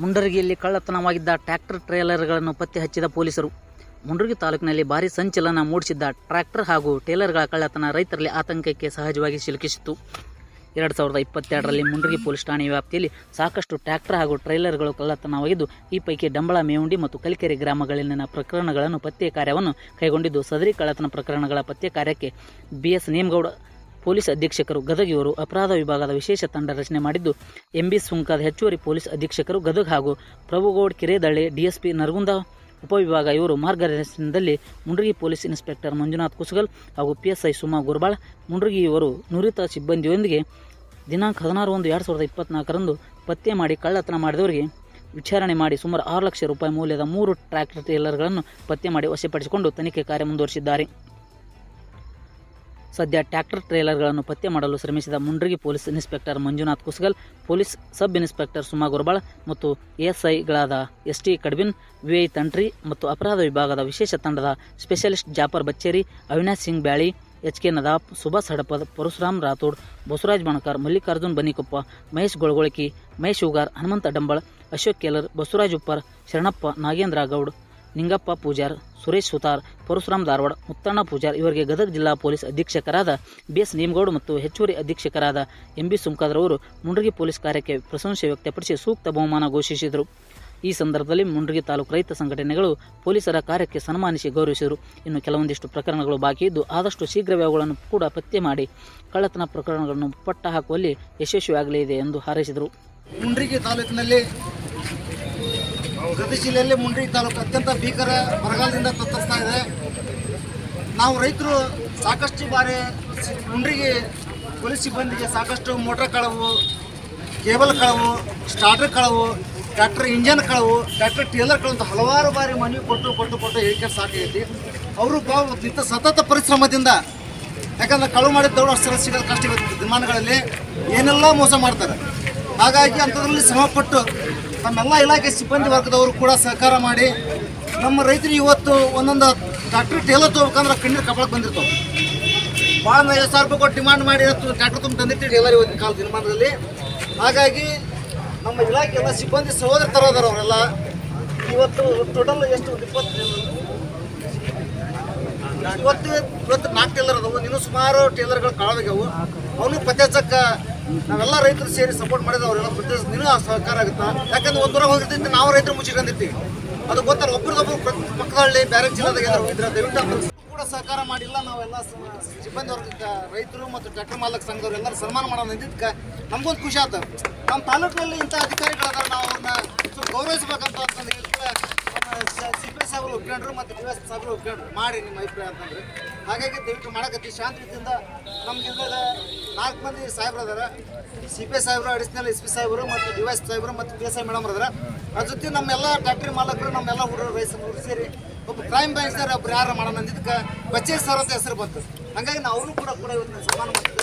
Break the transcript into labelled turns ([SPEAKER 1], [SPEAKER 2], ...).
[SPEAKER 1] ಮುಂಡರಗಿಯಲ್ಲಿ ಕಳ್ಳತನವಾಗಿದ್ದ tractor ಟ್ರೇಲರ್ಗಳನ್ನು ಪತ್ತೆ ಹಚ್ಚಿದ ಪೊಲೀಸರು. ಮುಂಡರಗಿ ತಾಲೂಕಿನಲ್ಲಿ ಭಾರಿ ಸಂಚಲನ ಮೂಡಿಸಿದ್ದ ಟ್ರ್ಯಾಕ್ಟರ್ ಹಾಗೂ ಟೇಲರ್ಗಳ ಕಳ್ಳತನ ರೈತರಲ್ಲಿ ಆತಂಕಕ್ಕೆ ಸಹಜವಾಗಿ ಸಿಲುಕಿಸಿತ್ತು. ಎರಡು ಸಾವಿರದ ಇಪ್ಪತ್ತೆರಡರಲ್ಲಿ ಮುಂಡರಗಿ ಪೊಲೀಸ್ ಠಾಣೆ ವ್ಯಾಪ್ತಿಯಲ್ಲಿ ಸಾಕಷ್ಟು ಟ್ರ್ಯಾಕ್ಟರ್ ಹಾಗೂ ಟ್ರೈಲರ್ಗಳು ಕಳ್ಳತನವಾಗಿದ್ದು, ಈ ಪೈಕಿ ಡಂಬಳ, ಮೇವುಂಡಿ ಮತ್ತು ಕಲಿಕೆರೆ ಗ್ರಾಮಗಳಲ್ಲಿನ ಪ್ರಕರಣಗಳನ್ನು ಪತ್ತೆ ಕಾರ್ಯವನ್ನು ಕೈಗೊಂಡಿದ್ದು, ಸದರಿ ಕಳ್ಳತನ ಪ್ರಕರಣಗಳ ಪತ್ತೆ ಕಾರ್ಯಕ್ಕೆ ಬಿಎಸ್ ನೇಮಗೌಡ ಪೊಲೀಸ್ ಅಧೀಕ್ಷಕರು ಗದಗ ಇವರು ಅಪರಾಧ ವಿಭಾಗದ ವಿಶೇಷ ತಂಡ ರಚನೆ ಮಾಡಿದ್ದು, ಎಂಬಿ ಸುಂಕದ ಹೆಚ್ಚುವರಿ ಪೊಲೀಸ್ ಅಧೀಕ್ಷಕರು ಗದಗ ಹಾಗೂ ಪ್ರಭುಗೌಡ್, ಕಿರೇದಳ್ಳಿ, ಡಿಎಸ್ಪಿ ನರಗುಂದ ಉಪವಿಭಾಗ ಇವರು ಮಾರ್ಗದರ್ಶನದಲ್ಲಿ ಮುಂಡ್ರಗಿ ಪೊಲೀಸ್ ಇನ್ಸ್ಪೆಕ್ಟರ್ ಮಂಜುನಾಥ್ ಕುಸಗಲ್ ಹಾಗೂ ಪಿಎಸ್ಐ ಸುಮಾ ಗುರ್ಬಾಳ್ ಮುಂಡ್ರಗಿ ಇವರು ನುರಿತ ಸಿಬ್ಬಂದಿಯೊಂದಿಗೆ ದಿನಾಂಕ ಹದಿನಾರು ಒಂದು ಎರಡು ಸಾವಿರದ ಇಪ್ಪತ್ನಾಲ್ಕರಂದು ಪತ್ತೆ ಮಾಡಿ ಕಳ್ಳತನ ಮಾಡಿದವರಿಗೆ ವಿಚಾರಣೆ ಮಾಡಿ ಸುಮಾರು ಆರು ಲಕ್ಷ ರೂಪಾಯಿ ಮೌಲ್ಯದ ಮೂರು ಟ್ರ್ಯಾಕ್ಟರ್ ಟೇಲರ್ಗಳನ್ನು ಪತ್ತೆ ಮಾಡಿ ವಶಪಡಿಸಿಕೊಂಡು ತನಿಖೆ ಕಾರ್ಯ ಮುಂದುವರಿಸಿದ್ದಾರೆ. ಸದ್ಯ ಟ್ರ್ಯಾಕ್ಟರ್ ಟ್ರೇಲರ್ಗಳನ್ನು ಪತ್ತೆ ಮಾಡಲು ಶ್ರಮಿಸಿದ Mundargi police inspector Manjunath Kusgal, police sub inspector Suma Gurbal ಮತ್ತು ಎಎಸ್ಐಗಳಾದ S T Kadbin, VI Tantri ಮತ್ತು ಅಪರಾಧ ವಿಭಾಗದ ವಿಶೇಷ ತಂಡದ specialist Jafar Bachcheri, Avinash Singh Byali H K Nadaf Subhash Hadapad, Parashuram Rathod, Basavaraj Banakar, Mallikarjun Bannikoppa, Mahesh Golagolaki, Mahesh Ugar Hanumantha Dambal, Ashok Kelar, Basavaraj Uppar, Sharanappa Nagendra Goud Ningappa Pujar, Suresh Sutar, Parashuram Dharwad, Muttanna Pujar ಇವರಿಗೆ ಗದಗ ಜಿಲ್ಲಾ police ಅಧೀಕ್ಷಕರಾದ B S Nemagouda ಮತ್ತು ಹೆಚ್ಚುವರಿ ಅಧೀಕ್ಷಕರಾದ M B ಸುಂಕದ್ರವರು Mundargi police ಕಾರ್ಯಕ್ಕೆ ಪ್ರಶಂಸೆ ವ್ಯಕ್ತಪಡಿಸಿ ಸೂಕ್ತ ಬಹುಮಾನ ಘೋಷಿಸಿದರು. ಈ ಸಂದರ್ಭದಲ್ಲಿ ಮುಂಡ್ರಗಿ ತಾಲೂಕು ರೈತ ಸಂಘಟನೆಗಳು ಪೊಲೀಸರ ಕಾರ್ಯಕ್ಕೆ ಸನ್ಮಾನಿಸಿ ಗೌರವಿಸಿದರು. ಇನ್ನು ಕೆಲವೊಂದಿಷ್ಟು ಪ್ರಕರಣಗಳು ಬಾಕಿ ಇದ್ದು ಆದಷ್ಟು ಶೀಘ್ರವೇ ಅವುಗಳನ್ನು ಕೂಡ ಪತ್ತೆ ಮಾಡಿ ಕಳ್ಳತನ ಪ್ರಕರಣಗಳನ್ನು ಪಟ್ಟ ಹಾಕುವಲ್ಲಿ ಯಶಸ್ವಿಯಾಗಲಿದೆ ಎಂದು ಹಾರೈಸಿದರು.
[SPEAKER 2] ಮುಂಡ್ರಿಗಿ ತಾಲೂಕಿನಲ್ಲಿ ಗದಗ ಜಿಲ್ಲೆಯಲ್ಲಿ ಮುಂಡ್ರಿ ತಾಲೂಕು ಅತ್ಯಂತ ಭೀಕರ ಬರಗಾಲದಿಂದ ತತ್ತರಿಸ್ತಾ ಇದೆ. ನಾವು ರೈತರು ಸಾಕಷ್ಟು ಬಾರಿ ಮುಂಡ್ರಿಗೆ ಪೊಲೀಸ್ ಸಿಬ್ಬಂದಿಗೆ ಸಾಕಷ್ಟು ಮೋಟ್ರ್ ಕಳವು, ಕೇಬಲ್ ಕಳವು, ಸ್ಟಾರ್ಟರ್ ಕಳವು, ಟ್ರ್ಯಾಕ್ಟರ್ ಇಂಜನ್ ಕಳವು, ಟ್ರ್ಯಾಕ್ಟರ್ ಟೇಲರ್ ಕಳವು ಹಲವಾರು ಬಾರಿ ಮನವಿ ಕೊಟ್ಟು ಕೊಟ್ಟು ಕೊಟ್ಟು ಹೇಳಿಕೆ ಸಾಕೈತಿ ಅವರು ಪಾಪ ನಿಂತ ಸತತ ಪರಿಶ್ರಮದಿಂದ, ಯಾಕಂದ್ರೆ ಕಳವು ಮಾಡಿದ ದೌಡ ಅಷ್ಟು ಸಿಗೋದು ಕಷ್ಟ ಇವತ್ತು ದಿನಮಾನಗಳಲ್ಲಿ. ಏನೆಲ್ಲ ಮೋಸ ಮಾಡ್ತಾರೆ. ಹಾಗಾಗಿ ಅಂಥದ್ರಲ್ಲಿ ಶ್ರಮಪಟ್ಟು ನಮ್ಮೆಲ್ಲ ಇಲಾಖೆ ಸಿಬ್ಬಂದಿ ವರ್ಗದವರು ಕೂಡ ಸಹಕಾರ ಮಾಡಿ ನಮ್ಮ ರೈತರು ಇವತ್ತು ಒಂದೊಂದು ಟ್ರ್ಯಾಕ್ಟರ್ ಟೇಲರ್ ತೊಗೋಬೇಕಂದ್ರೆ ಕಣ್ಣೀರು ಕಪಾಳಕ್ಕೆ ಬಂದಿರ್ತಾವೆ. ಭಾಳ ಐವತ್ತು ಸಾವಿರ ರೂಪಾಯಿ ಕೊಟ್ಟು ಡಿಮಾಂಡ್ ಮಾಡಿ ಇವತ್ತು ಟ್ರ್ಯಾಕ್ಟರ್ ತುಂಬ ತಂದಿರ್ತೀವಿ ಟೇಲರ್ ಇವತ್ತಿನ ಕಾಲ ದಿನಮಾನದಲ್ಲಿ. ಹಾಗಾಗಿ ನಮ್ಮ ಇಲಾಖೆ ಎಲ್ಲ ಸಿಬ್ಬಂದಿ ಸಹೋದರ ಥರ ಅದಾರ ಅವರೆಲ್ಲ ಇವತ್ತು ಟೋಟಲ್ ಎಷ್ಟು ಒಂದು ಇಪ್ಪತ್ತು ಇವತ್ತು ಇವತ್ತು ನಾಲ್ಕು ಟೇಲರ್ ಅದಾವು. ಇನ್ನೂ ಸುಮಾರು ಟೇಲರ್ಗಳು ಕಾಳಾಗ್ಯಾವು ಅವನು ಪತ್ತೆ ನಾವೆಲ್ಲ ರೈತರು ಸೇರಿ ಸಪೋರ್ಟ್ ಮಾಡಿದ್ರೆ ಅವರೆಲ್ಲ ಪ್ರತಿಯೊಂದು ಇನ್ನೂ ಸಹಕಾರ ಆಗುತ್ತಾ? ಯಾಕಂದ್ರೆ ಒಂದೂರ ಹೋಗಿರ್ತೈತಿ ನಾವು ರೈತರು ಮುಚ್ಚಿಕೊಂಡಿರ್ತೀವಿ ಅದು ಗೊತ್ತಲ್ಲ, ಒಬ್ರದೊಬ್ರು ಪಕ್ಕದಳ್ಳಿ ಬೇರೆ ಜಿಲ್ಲೆದಾಗ ಏನಾದ್ರು ಹೋಗಿದ್ರೆ, ದಯವಿಟ್ಟು ಕೂಡ ಸಹಕಾರ ಮಾಡಿಲ್ಲ. ನಾವೆಲ್ಲ ಸಿಬ್ಬಂದಿ ವರ್ಗ ರೈತರು ಮತ್ತು ಟ್ರ್ಯಾಕ್ಟರ್ ಮಾಲಕ್ ಸಂಘದವ್ರು ಎಲ್ಲರೂ ಸನ್ಮಾನ ಮಾಡೋಣ ಇದ್ದಿದ್ದಕ್ಕೆ ನಮಗೊಂದು ಖುಷಿ ಆಯ್ತು ನಮ್ಮ ತಾಲೂಕಿನಲ್ಲಿ ಇಂಥ ಅಧಿಕಾರಿಗಳಾದ್ರೆ ನಾವು ಅವ್ರನ್ನ ಗೌರವಿಸಬೇಕಂತ ಸಿಬ್ಬಂದಿ ಸಾಹೇಬ್ರು ಒಪ್ಕೊಂಡ್ರು ಮತ್ತು ಡಿ ಎಸ್ ಸಾಹೇಬ್ರು ಒಪ್ಕೊಂಡ್ರು. ಮಾಡಿ ನಿಮ್ಮ ಅಭಿಪ್ರಾಯ ಅಂತಂದ್ರೆ. ಹಾಗಾಗಿ ದಯವಿಟ್ಟು ಮಾಡಕತ್ತಿ. ಶಾಂತಿಯಿಂದ ನಮ್ಗೆ ನಾಲ್ಕು ಮಂದಿ ಸಾಹೇಬ್ರು ಅದಾರ ಸಿ ಪಿ ಸಾಹೇಬ್ರು, ಅಡಿಷನಲ್ ಎಸ್ ಪಿ ಸಾಹೇಬ್ರು ಮತ್ತು ಡಿ ಎಸ್ ಸಾಹೇಬ್ರು ಮತ್ತು ಪಿ ಎಸ್ ಐ ಮೇಡಮ್ ಅದಾರ ಅದ್ರ ಜೊತೆ ನಮ್ಮೆಲ್ಲ ಟ್ಯಾಕ್ಟ್ರಿ ಮಾಲಕರು, ನಮ್ಮೆಲ್ಲ ಹುಡುಗರು ರೈತರು ಸೇರಿ ಒಬ್ಬ ಕ್ರೈಮ್ ಬ್ರಾಂಚ್ನವ್ರು ಒಬ್ರು ಯಾರು ಮಾಡೋಣ ಅಂದಿದ್ದಕ್ಕೆ ಬಚ್ಚೇ ಸರ್ ಅಂತ ಹೆಸರು ಬಂತು. ಹಂಗಾಗಿ ನಾವು ಕೂಡ ಕೂಡ ಇವತ್ತು ಸನ್ಮಾನ ಮಾಡ್ತೀವಿ.